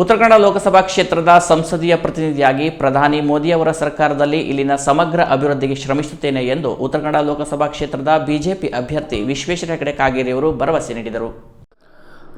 ಉತ್ತರ ಲೋಕಸಭಾ ಕ್ಷೇತ್ರದ ಸಂಸದೀಯ ಪ್ರತಿನಿಧಿಯಾಗಿ ಪ್ರಧಾನಿ ಮೋದಿ ಅವರ ಸರ್ಕಾರದಲ್ಲಿ ಇಲ್ಲಿನ ಸಮಗ್ರ ಅಭಿವೃದ್ಧಿಗೆ ಶ್ರಮಿಸುತ್ತೇನೆ ಎಂದು ಉತ್ತರ ಕನ್ನಡ ಲೋಕಸಭಾ ಕ್ಷೇತ್ರದ ಬಿಜೆಪಿ ಅಭ್ಯರ್ಥಿ ವಿಶ್ವೇಶ್ವರ ಹೆಗಡೆ ಕಾಗೇರಿಯವರು ಭರವಸೆ ನೀಡಿದರು.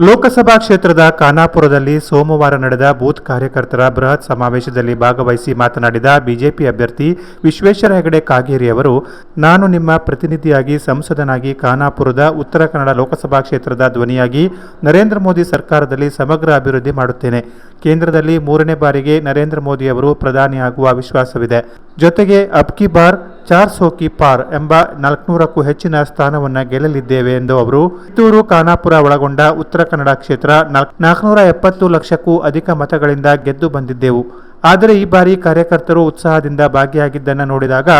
ಲೋಕಸಭಾ ಕ್ಷೇತ್ರದ ಖಾನಾಪುರದಲ್ಲಿ ಸೋಮವಾರ ನಡೆದ ಬೂತ್ ಕಾರ್ಯಕರ್ತರ ಬೃಹತ್ ಸಮಾವೇಶದಲ್ಲಿ ಭಾಗವಹಿಸಿ ಮಾತನಾಡಿದ ಬಿಜೆಪಿ ಅಭ್ಯರ್ಥಿ ವಿಶ್ವೇಶ್ವರ ಹೆಗಡೆ ಕಾಗೇರಿ ಅವರು, ನಾನು ನಿಮ್ಮ ಪ್ರತಿನಿಧಿಯಾಗಿ, ಸಂಸದನಾಗಿ ಖಾನಾಪುರದ ಉತ್ತರ ಕನ್ನಡ ಲೋಕಸಭಾ ಕ್ಷೇತ್ರದ ಧ್ವನಿಯಾಗಿ ನರೇಂದ್ರ ಮೋದಿ ಸರ್ಕಾರದಲ್ಲಿ ಸಮಗ್ರ ಅಭಿವೃದ್ಧಿ ಮಾಡುತ್ತೇನೆ. ಕೇಂದ್ರದಲ್ಲಿ ಮೂರನೇ ಬಾರಿಗೆ ನರೇಂದ್ರ ಮೋದಿ ಅವರು ಪ್ರಧಾನಿಯಾಗುವ ವಿಶ್ವಾಸವಿದೆ ಜೊತೆಗೆ ಅಬ್ಕಿ ಬಾರ್ ಚಾರ್ ಸೋಕಿ ಪಾರ್ ಎಂಬ ನಾಲ್ಕುನೂರಕ್ಕೂ ಹೆಚ್ಚಿನ ಸ್ಥಾನವನ್ನು ಗೆಲ್ಲಲಿದ್ದೇವೆ ಎಂದು ಅವರು ಕಿತ್ತೂರು ಖಾನಾಪುರ ಒಳಗೊಂಡ ಉತ್ತರ ಕನ್ನಡ ಕ್ಷೇತ್ರ ನಾಲ್ಕುನೂರ ಎಪ್ಪತ್ತು ಲಕ್ಷಕ್ಕೂ ಅಧಿಕ ಮತಗಳಿಂದ ಗೆದ್ದು ಬಂದಿದ್ದೆವು. ಆದರೆ ಈ ಬಾರಿ ಕಾರ್ಯಕರ್ತರು ಉತ್ಸಾಹದಿಂದ ಭಾಗಿಯಾಗಿದ್ದನ್ನು ನೋಡಿದಾಗ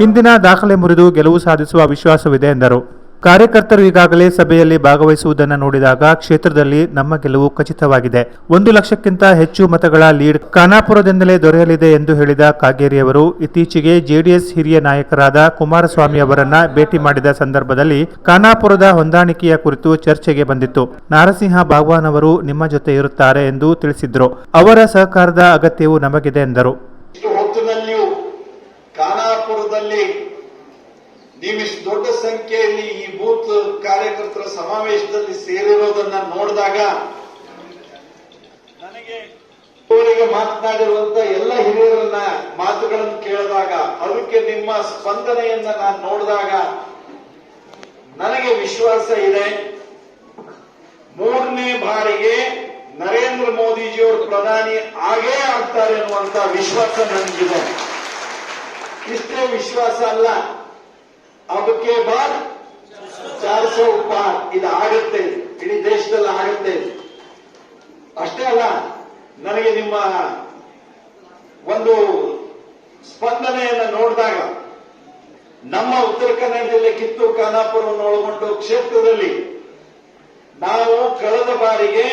ಹಿಂದಿನ ದಾಖಲೆ ಮುರಿದು ಗೆಲುವು ಸಾಧಿಸುವ ವಿಶ್ವಾಸವಿದೆ ಎಂದರು. ಕಾರ್ಯಕರ್ತರು ಈಗಾಗಲೇ ಸಭೆಯಲ್ಲಿ ಭಾಗವಹಿಸುವುದನ್ನು ನೋಡಿದಾಗ ಕ್ಷೇತ್ರದಲ್ಲಿ ನಮ್ಮ ಗೆಲುವು ಖಚಿತವಾಗಿದೆ. ಒಂದು ಲಕ್ಷಕ್ಕಿಂತ ಹೆಚ್ಚು ಮತಗಳ ಲೀಡ್ ಖಾನಾಪುರದಿಂದಲೇ ದೊರೆಯಲಿದೆ ಎಂದು ಹೇಳಿದ ಕಾಗೇರಿಯವರು, ಇತ್ತೀಚೆಗೆ ಜೆಡಿಎಸ್ ಹಿರಿಯ ನಾಯಕರಾದ ಕುಮಾರಸ್ವಾಮಿ ಅವರನ್ನ ಭೇಟಿ ಮಾಡಿದ ಸಂದರ್ಭದಲ್ಲಿ ಖಾನಾಪುರದ ಹೊಂದಾಣಿಕೆಯ ಕುರಿತು ಚರ್ಚೆಗೆ ಬಂದಿತ್ತು. ನಾರಸಿಂಹ ಭಗವಾನ್ ಅವರು ನಿಮ್ಮ ಜೊತೆ ಇರುತ್ತಾರೆ ಎಂದು ತಿಳಿಸಿದ್ರು. ಅವರ ಸಹಕಾರದ ಅಗತ್ಯವು ನಮಗಿದೆ ಎಂದರು. ನೀವಿಷ್ಟು ದೊಡ್ಡ ಸಂಖ್ಯೆಯಲ್ಲಿ ಈ ಬೂತ್ ಕಾರ್ಯಕರ್ತರ ಸಮಾವೇಶದಲ್ಲಿ ಸೇರಿರೋದನ್ನ ನೋಡಿದಾಗ ನನಗೆ ಮಾತನಾಡಿರುವಂತ ಎಲ್ಲ ಹಿರಿಯರನ್ನ ಮಾತುಗಳನ್ನು ಕೇಳಿದಾಗ, ಅದಕ್ಕೆ ನಿಮ್ಮ ಸ್ಪಂದನೆಯನ್ನ ನಾನು ನೋಡಿದಾಗ ನನಗೆ ವಿಶ್ವಾಸ ಇದೆ. ಮೂರನೇ ಬಾರಿಗೆ ನರೇಂದ್ರ ಮೋದಿಜಿಯವರು ಪ್ರಧಾನಿ ಆಗೇ ಆಗ್ತಾರೆ ಅನ್ನುವಂತ ವಿಶ್ವಾಸ ನನಗಿದೆ. ಇಷ್ಟೇ ವಿಶ್ವಾಸ ಅಲ್ಲ. ಅದಕ್ಕೆ ಬಾರ್ ಚಾರ್ ಸೌ ಪಾರ್. ಇದು ಆಗುತ್ತೆ ಇಡೀ ದೇಶದಲ್ಲಿ ಆಗುತ್ತೆ. ಅಷ್ಟೇ ಅಲ್ಲ, ನನಗೆ ನಿಮ್ಮ ಒಂದು ಸ್ಪಂದನೆಯನ್ನು ನೋಡಿದಾಗ, ನಮ್ಮ ಉತ್ತರ ಕನ್ನಡ ಜಿಲ್ಲೆ ಕಿತ್ತೂರು, ಖಾನಾಪುರವನ್ನು ಒಳಗೊಂಡು ಕ್ಷೇತ್ರದಲ್ಲಿ ನಾವು ಕಳೆದ ಬಾರಿಗೆ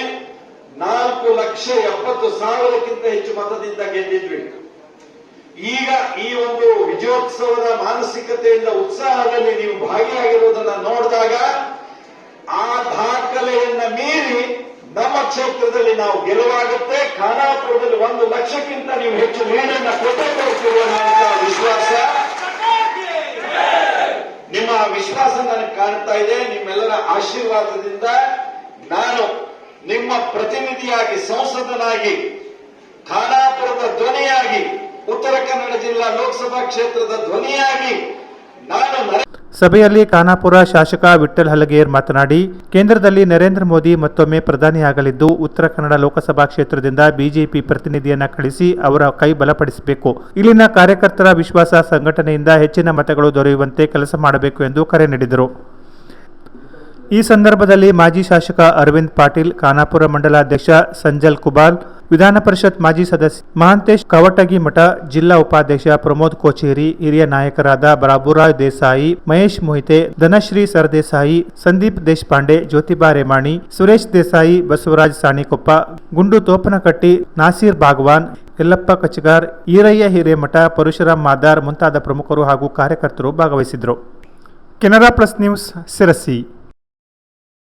ನಾಲ್ಕು ಲಕ್ಷ ಎಪ್ಪತ್ತು ಸಾವಿರಕ್ಕಿಂತ ಹೆಚ್ಚು ಮತದಿಂದ ಗೆದ್ದಿದ್ವಿ. ಈಗ ಈ ಒಂದು ವಿಜಯೋತ್ಸವದ ಮಾನಸಿಕತೆಯಿಂದ ಉತ್ಸಾಹದಲ್ಲಿ ನೀವು ಭಾಗಿಯಾಗಿರುವುದನ್ನ ನೋಡಿದಾಗ ಆ ದಾಖಲೆಯನ್ನ ಮೀರಿ ನಮ್ಮ ಕ್ಷೇತ್ರದಲ್ಲಿ ನಾವು ಗೆಲುವಾಗುತ್ತೆ. ಖಾನಾಪುರದಲ್ಲಿ ಒಂದು ಲಕ್ಷಕ್ಕಿಂತ ನೀವು ಹೆಚ್ಚು ನೀರನ್ನ ಕೊಟ್ಟೇ ಕೊಡ್ತೀವಿ ವಿಶ್ವಾಸ. ನಿಮ್ಮ ವಿಶ್ವಾಸ ನನಗೆ ಕಾಣ್ತಾ ಇದೆ. ನಿಮ್ಮೆಲ್ಲರ ಆಶೀರ್ವಾದದಿಂದ ನಾನು ನಿಮ್ಮ ಪ್ರತಿನಿಧಿಯಾಗಿ, ಸಂಸದನಾಗಿ ಉತ್ತರ ಕನ್ನಡ ಜಿಲ್ಲಾ ಲೋಕಸಭಾ ಕ್ಷೇತ್ರದ ಧ್ವನಿಯಾಗಿ ನಾನು ಸಭೆಯಲ್ಲಿ ಖಾನಾಪುರ ಶಾಸಕ ವಿಠ್ಠಲ್ ಹಲಗೇರ್ ಮಾತನಾಡಿ, ಕೇಂದ್ರದಲ್ಲಿ ನರೇಂದ್ರ ಮೋದಿ ಮತ್ತೊಮ್ಮೆ ಪ್ರಧಾನಿಯಾಗಲಿದ್ದು, ಉತ್ತರ ಕನ್ನಡ ಲೋಕಸಭಾ ಕ್ಷೇತ್ರದಿಂದ ಬಿಜೆಪಿ ಪ್ರತಿನಿಧಿಯನ್ನ ಕಳಿಸಿ ಅವರ ಕೈ ಬಲಪಡಿಸಬೇಕು. ಇಲ್ಲಿನ ಕಾರ್ಯಕರ್ತರ ವಿಶ್ವಾಸ ಸಂಘಟನೆಯಿಂದ ಹೆಚ್ಚಿನ ಮತಗಳು ದೊರೆಯುವಂತೆ ಕೆಲಸ ಮಾಡಬೇಕು ಎಂದು ಕರೆ ನೀಡಿದರು. ಈ ಸಂದರ್ಭದಲ್ಲಿ ಮಾಜಿ ಶಾಸಕ ಅರವಿಂದ್ ಪಾಟೀಲ್, ಖಾನಾಪುರ ಮಂಡಲಾಧ್ಯಕ್ಷ ಸಂಜಲ್ ಕುಬಾಲ್ ವಿಧಾನ ಪರಿಷತ್ ಮಾಜಿ ಸದಸ್ಯ ಮಹಾಂತೇಶ್ ಕವಟಗಿ ಮಠ ಜಿಲ್ಲಾ ಉಪಾಧ್ಯಕ್ಷ ಪ್ರಮೋದ್ ಕೋಚೇರಿ, ಹಿರಿಯ ನಾಯಕರಾದ ಬಾಬುರಾವ್ ದೇಸಾಯಿ, ಮಹೇಶ್ ಮೊಹಿತೆ, ಧನಶ್ರೀ ಸರ್ದೇಸಾಯಿ, ಸಂದೀಪ್ ದೇಶಪಾಂಡೆ, ಜ್ಯೋತಿಬಾ ರೇಮಾಣಿ, ಸುರೇಶ್ ದೇಸಾಯಿ, ಬಸವರಾಜ್ ಸಾಣಿಕೊಪ್ಪ, ಗುಂಡು ತೋಪನಕಟ್ಟಿ, ನಾಸೀರ್ ಬಾಗ್ವಾನ್, ಯಲ್ಲಪ್ಪ ಕಚಗಾರ್, ಈರಯ್ಯ ಹಿರೇಮಠ, ಪರಶುರಾಮ್ ಮಾದಾರ್ ಮುಂತಾದ ಪ್ರಮುಖರು ಹಾಗೂ ಕಾರ್ಯಕರ್ತರು ಭಾಗವಹಿಸಿದರು ಕೆನರಾ ಪ್ಲಸ್ ನ್ಯೂಸ್ ಸಿರಸಿ